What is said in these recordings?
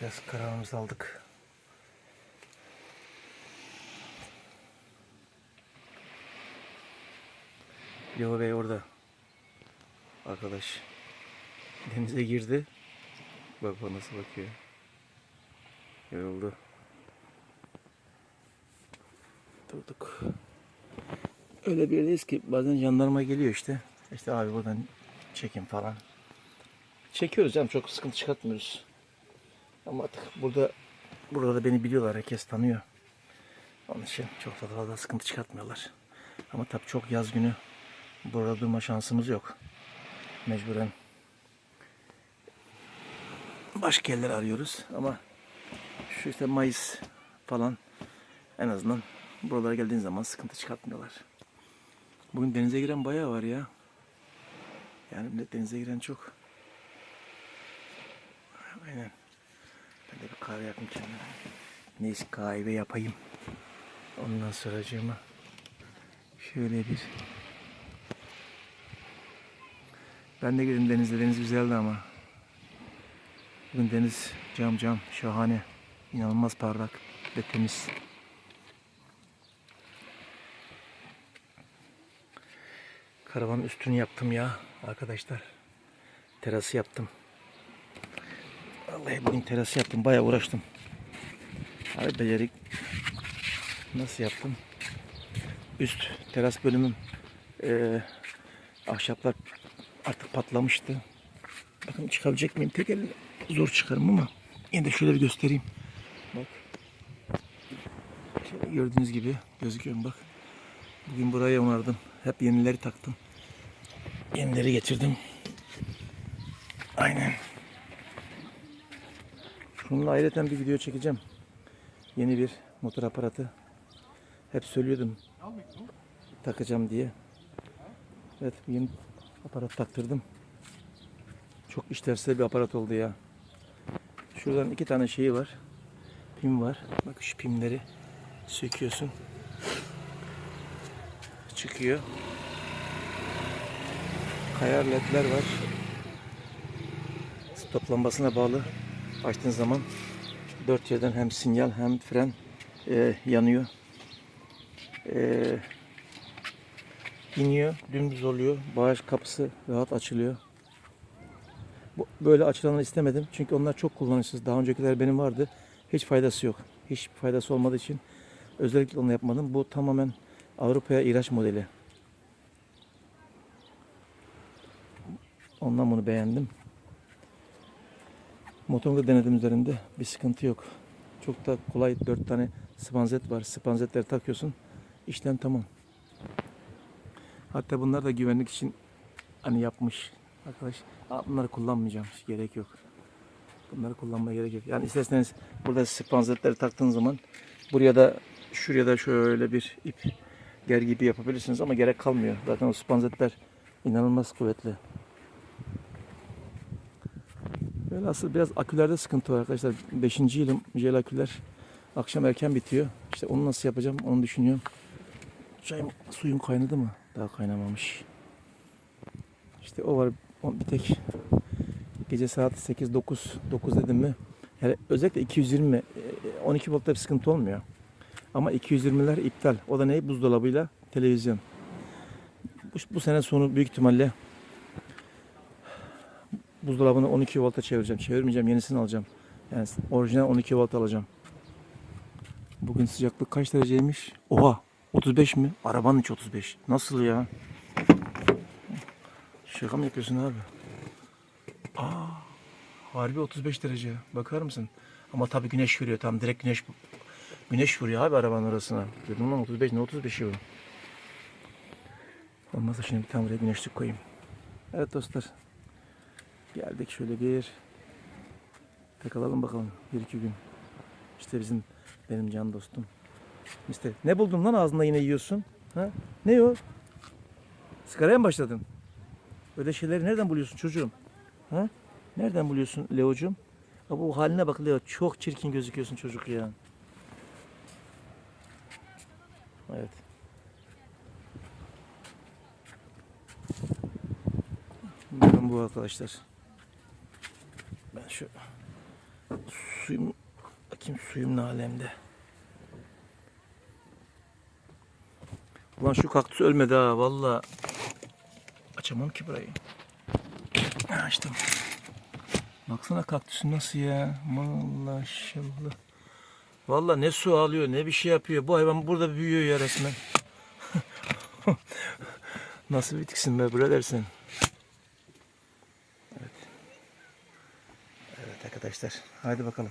Biraz kararımızı aldık. Leo Bey orada. Arkadaş. Denize girdi. Bak bak nasıl bakıyor. Yoruldu. Durduk. Öyle bir ki bazen jandarma geliyor işte. İşte abi buradan çekin falan. Çekiyoruz canım çok sıkıntı çıkartmıyoruz. Ama artık burada burada da beni biliyorlar. Herkes tanıyor. Onun için çok da fazla sıkıntı çıkartmıyorlar. Ama tabii çok yaz günü burada durma şansımız yok. Mecburen başka yerler arıyoruz ama şu işte Mayıs falan en azından buralara geldiğin zaman sıkıntı çıkartmıyorlar. Bugün denize giren bayağı var ya. Yani millet denize giren çok. Aynen. Kahve yapayım kendime. Neyse kahve yapayım. Ondan sonra şöyle bir ben de girdim denizde. Deniz güzeldi ama. Bugün deniz cam cam şahane. İnanılmaz parlak ve temiz. Karavanın üstünü yaptım ya arkadaşlar. Terası yaptım. Vallahi bugün terası yaptım. Bayağı uğraştım. Abi becerik nasıl yaptım? Üst teras bölümüm eee ahşaplar artık patlamıştı. Bakın çıkabilecek miyim? Tek elle zor çıkarım ama yine de şöyle bir göstereyim. Bak. Şöyle gördüğünüz gibi gözüküyor bak. Bugün buraya onardım. Hep yenileri taktım. Yenileri getirdim. Aynen. Şununla ayrıca bir video çekeceğim. Yeni bir motor aparatı. Hep söylüyordum takacağım diye. Evet yeni aparat taktırdım. Çok işlevsel bir aparat oldu ya. Şuradan iki tane şeyi var. Pim var. Bak şu pimleri söküyorsun. Çıkıyor. Kayar ledler var. Stop lambasına bağlı. Açtığın zaman dört yerden hem sinyal hem fren e, yanıyor. E, iniyor, dümdüz oluyor. Bağış kapısı rahat açılıyor. Bu- Böyle açılanı istemedim. Çünkü onlar çok kullanışsız. Daha öncekiler benim vardı. Hiç faydası yok. Hiç faydası olmadığı için özellikle onu yapmadım. Bu tamamen Avrupa'ya ihraç modeli. Ondan bunu beğendim. Motoru da denedim üzerinde. Bir sıkıntı yok. Çok da kolay. Dört tane spanzet var. Spanzetleri takıyorsun. İşlem tamam. Hatta bunlar da güvenlik için hani yapmış arkadaş. Bunları kullanmayacağım. Gerek yok. Bunları kullanmaya gerek yok. Yani isterseniz burada spanzetleri taktığınız zaman buraya da şuraya da şöyle bir ip ger gibi yapabilirsiniz ama gerek kalmıyor. Zaten o spanzetler inanılmaz kuvvetli. Böyle asıl biraz akülerde sıkıntı var arkadaşlar. 5. yılım jel aküler akşam erken bitiyor. İşte onu nasıl yapacağım onu düşünüyorum. Çayım, suyum kaynadı mı? Daha kaynamamış. İşte o var. Bir tek gece saat 8 9 9 dedim mi? Yani özellikle 220 e, 12 voltta bir sıkıntı olmuyor. Ama 220'ler iptal. O da ne? Buzdolabıyla televizyon. Bu, bu sene sonu büyük ihtimalle buzdolabını 12 volta çevireceğim. Çevirmeyeceğim. Yenisini alacağım. Yani orijinal 12 volt alacağım. Bugün sıcaklık kaç dereceymiş? Oha! 35 mi? Arabanın içi 35. Nasıl ya? Şaka mı yapıyorsun abi? Aa, harbi 35 derece. Bakar mısın? Ama tabii güneş vuruyor. Tam direkt güneş güneş vuruyor abi arabanın arasına. Dedim lan 35 ne 35'i bu? Olmazsa şimdi bir tane buraya güneşlik koyayım. Evet dostlar. Geldik şöyle bir takılalım bakalım bir iki gün. İşte bizim benim can dostum. İşte ne buldun lan ağzında yine yiyorsun? Ha? Ne o? Sigaraya mı başladın? Öyle şeyleri nereden buluyorsun çocuğum? Ha? Nereden buluyorsun Leo'cum? Bu haline bak Leo. Çok çirkin gözüküyorsun çocuk ya. Evet. Bakın bu arkadaşlar. Şu Suyum, bakayım suyum ne alemde. Ulan şu kaktüs ölmedi ha valla. Açamam ki burayı. Açtım. Baksana kaktüsün nasıl ya. Maşallah. Valla ne su alıyor ne bir şey yapıyor. Bu hayvan burada büyüyor ya resmen. nasıl bir tiksin be birader sen. Evet. Evet arkadaşlar. Haydi bakalım.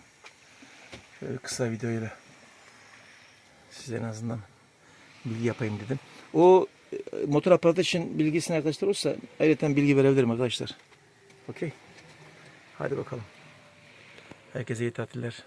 Şöyle kısa videoyla size en azından bilgi yapayım dedim. O e, motor aparatı için bilgisini arkadaşlar olursa ayrıca bilgi verebilirim arkadaşlar. Okey. Hadi bakalım. Herkese iyi tatiller.